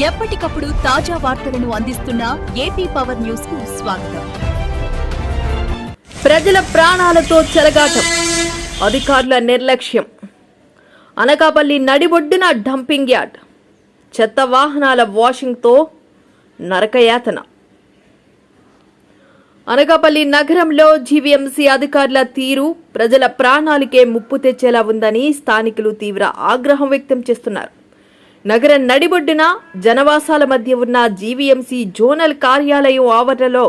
ఎప్పటికప్పుడు తాజా వార్తలను అందిస్తున్న ఏపీ పవర్ న్యూస్కు స్వాగతం. ప్రజల ప్రాణాలతో చెలగాటం అధికారుల నిర్లక్ష్యం. అనకాపల్లి నడిబొడ్డున డంపింగ్ యార్డ్. చెత్త వాహనాల వాషింగ్తో నరకయాతన. అనకాపల్లి నగరంలో జీవీఎంసీ అధికారుల తీరు ప్రజల ప్రాణాలకే ముప్పు తెచ్చేలా ఉందని స్థానికులు తీవ్ర ఆగ్రహం వ్యక్తం చేస్తున్నారు. నగర నడిబొడ్డున జనవాసాల మధ్య ఉన్న జీవీఎంసీ జోనల్ కార్యాలయం ఆవరణలో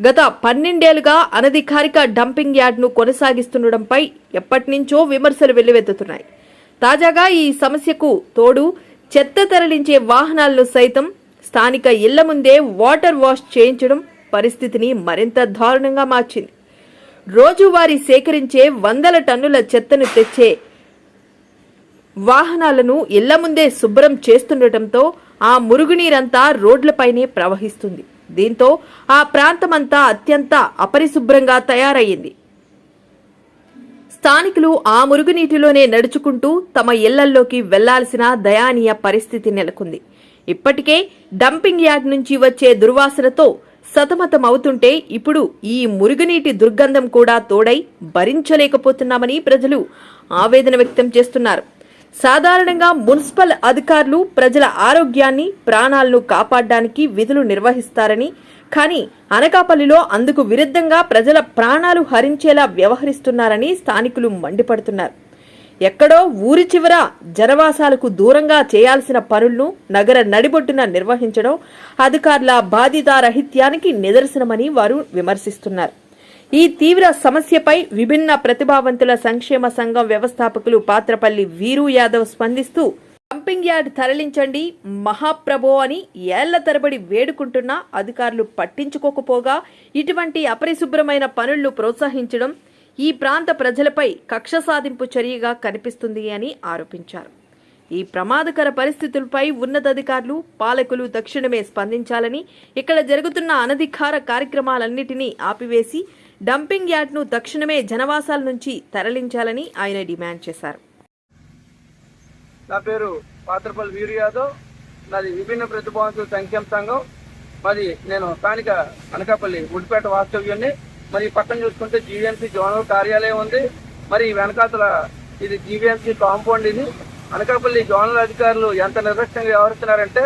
గత పన్నెండేళ్ళుగా అనధికారిక డంపింగ్ యార్డ్ను కొనసాగిస్తుండటంపై ఎప్పటినుంచో విమర్శలు వెల్లువెత్తుతున్నాయి. తాజాగా ఈ సమస్యకు తోడు చెత్త తరలించే వాహనాలను సైతం స్థానిక ఇళ్ళ ముందే వాటర్ వాష్ చేయించడం పరిస్థితిని మరింత దారుణంగా మార్చింది. రోజువారీ సేకరించే వందల టన్నుల చెత్తను తెచ్చే వాహనాలను ఇళ్ళ ముందే శుభ్రం చేస్తుండటంతో ఆ మురుగునీరంతా రోడ్లపైనే ప్రవహిస్తుంది. దీంతో ఆ ప్రాంతమంతా అత్యంత అపరిశుభ్రంగా తయారయ్యింది. స్థానికులు ఆ మురుగునీటిలోనే నడుచుకుంటూ తమ ఇళ్ళల్లోకి వెళ్ళాల్సిన దయానీయ పరిస్థితి నెలకొంది. ఇప్పటికే డంపింగ్ యార్డ్ నుంచి వచ్చే దుర్వాసనతో సతమతమవుతుంటే ఇప్పుడు ఈ మురుగునీటి దుర్గంధం కూడా తోడై భరించలేకపోతున్నామని ప్రజలు ఆవేదన వ్యక్తం చేస్తున్నారు. సాధారణంగా మున్సిపల్ అధికారులు ప్రజల ఆరోగ్యాన్ని ప్రాణాలను కాపాడడానికి విధులు నిర్వహిస్తారని కానీ అనకాపల్లిలో అందుకు విరుద్ధంగా ప్రజల ప్రాణాలు హరించేలా వ్యవహరిస్తున్నారని స్థానికులు మండిపడుతున్నారు. ఎక్కడో ఊరి చివర జనవాసాలకు దూరంగా చేయాల్సిన పనులను నగర నడిబొడ్డున నిర్వహించడం అధికారుల బాధితారహిత్యానికి నిదర్శనమని వారు విమర్శిస్తున్నారు. ఈ తీవ్ర సమస్యపై విభిన్న ప్రతిభావంతుల సంక్షేమ సంఘం వ్యవస్థాపకులు పాత్రపల్లి వీరు యాదవ్ స్పందిస్తూ డంపింగ్ యార్డ్ తరలించండి మహాప్రభో అని ఏళ్ళ తరబడి వేడుకుంటున్నా అధికారులు పట్టించుకోకపోగా ఇటువంటి అపరిశుభ్రమైన పనులను ప్రోత్సహించడం ఈ ప్రాంత ప్రజలపై కక్ష సాధింపు చర్యగా కనిపిస్తుంది అని ఆరోపించారు. ఈ ప్రమాదకర పరిస్థితులపై ఉన్నతాధికారులు పాలకులు తక్షణమే స్పందించాలని ఇక్కడ జరుగుతున్న అనధికార కార్యక్రమాలన్నిటినీ ఆపివేసి డంపింగ్ యార్డ్ను తక్షణమే జనవాసాల నుంచి తరలించాలని ఆయన డిమాండ్ చేశారు. నా పేరు పాత్రపల్లి వీరు యాదవ్. నాది విభిన్న ప్రతిభావంతుల సంక్షేమ సంఘం. మరి నేను స్థానిక అనకాపల్లి ఉడిపేట వాస్తవ్యాన్ని మరి పక్కన చూసుకుంటే జీవీఎంసీ జోనల్ కార్యాలయం ఉంది. మరి వెనకాతల ఇది జీవీఎంసీ కాంపౌండ్ ఇది. అనకాపల్లి జోనల్ అధికారులు ఎంత నిర్లక్ష్యంగా వ్యవహరిస్తున్నారంటే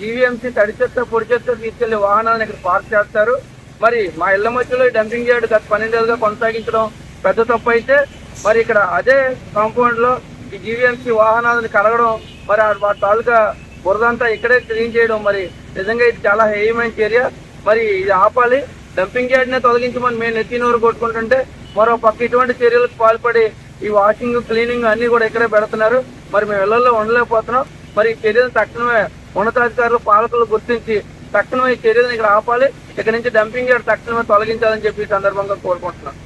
జీవీఎంసీ తడి చెత్త పొడి చెత్త తీసుకెళ్ళి వాహనాలను ఇక్కడ పార్క్ చేస్తారు. మరి మా ఇళ్ళ మధ్యలో ఈ డంపింగ్ యార్డ్ గత పన్నెండేళ్ళుగా కొనసాగించడం పెద్ద తప్పు అయితే మరి ఇక్కడ అదే కాంపౌండ్లో ఈ జీవీఎంసీ వాహనాలను కలగడం మరి వాటి తాలూకా బురదంతా ఇక్కడే క్లీన్ చేయడం మరి నిజంగా ఇది చాలా హేయమైన చర్య. మరి ఇది ఆపాలి. డంపింగ్ యార్డ్నే తొలగించమని మేము నెత్తినూరు కొట్టుకుంటుంటే మరో పక్క ఇటువంటి చర్యలకు పాల్పడి ఈ వాషింగ్ క్లీనింగ్ అన్ని కూడా ఇక్కడే పెడుతున్నారు. మరి మేము ఇళ్ళలో ఉండలేకపోతున్నాం. మరి ఈ చర్యలు తక్షణమే ఉన్నతాధికారులు పాలకులు గుర్తించి తక్షణమే చర్యలను ఇక్కడ ఆపాలి. ఇక్కడ నుంచి డంపింగ్ యార్డ్ తక్షణమే తొలగించాలని చెప్పి ఈ సందర్భంగా కోరుకుంటున్నాను